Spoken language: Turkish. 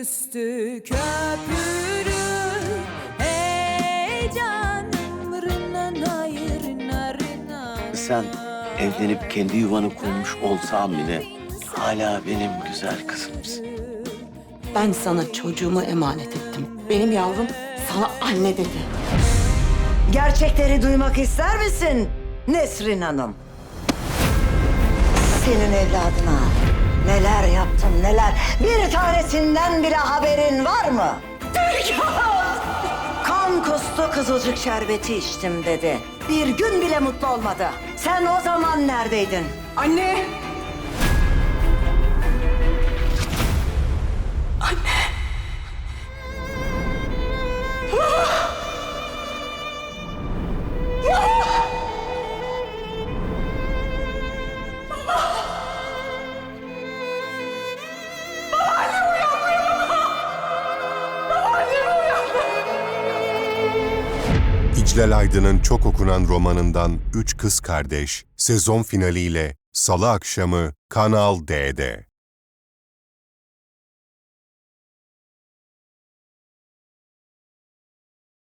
üstü köpürür Sen evlenip kendi yuvanı kurmuş olsan bile hala benim güzel kızımsın. Ben sana çocuğumu emanet ettim. Benim yavrum sana anne dedi. Gerçekleri duymak ister misin Nesrin Hanım? Senin evladına neler yaptım neler. Bir tanesinden bile haberin var mı? Kan kustu kızılcık şerbeti içtim dedi. Bir gün bile mutlu olmadı. Sen o zaman neredeydin? Anne! İclal Aydın'ın çok okunan romanından Üç Kız Kardeş sezon finaliyle Salı akşamı Kanal D'de.